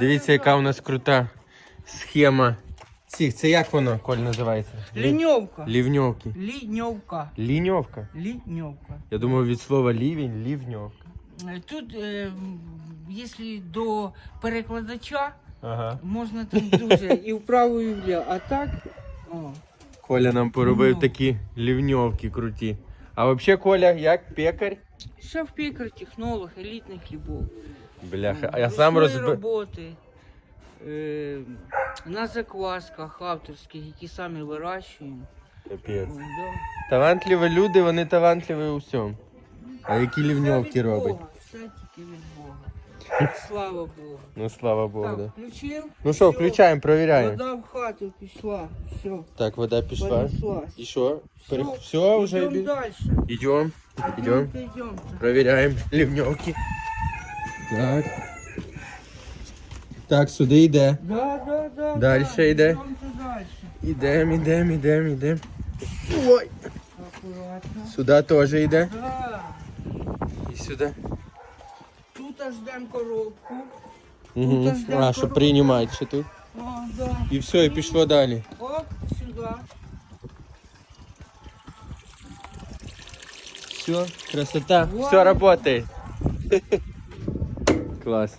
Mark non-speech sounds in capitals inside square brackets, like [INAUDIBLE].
Дивіться, яка у нас крута схема. Цих, це як воно, Коль, називається? Лі- Ліньовка. Лівньовки. Ліньовка. Ліньовка. Ліньовка. Я думав від слова лівень, лівньовка. Е, Тут, е, м, якщо до перекладача, Ага. можна там дуже і вправо, і вліво. А так, о, Коля нам поробив Ну. такі лівньовки круті. А взагалі, Коля, як пекар? шеф-пікар, технолог, елітний хлібов. Бляха, а М, я сам ручної розбив. роботи. Е, на заквасках авторських, які самі вирощуємо. Капець. О, да. Талантливі люди, вони талантливі у всьому. А які лівньовки Все від робить? Бога, Все тільки від Бога. Слава Богу. Ну слава Богу, Так, да. включив. Ну що, Всьо. включаємо, провіряємо. Вода в хату пішла. Все. Так, вода пішла. Понеслась. І що? Пере... Всё, Все, вже Идем йде. дальше. Идем, идем, Идем. проверяем ливневки. Так. Так, сюди йде. Да, да, да. Дальше да. йде. Идемте дальше. Ідем, ідем, ідем, ідем. Ой, Аккуратно. сюди теж йде. Да. І сюди. Тут аж ждем коробку. Угу. аж ждем А, що коробку. приймають ще тут. О, да. І все, і пішло далі. Оп, сюда. Все, красота. Вау. Все работает. [LAUGHS] Клас.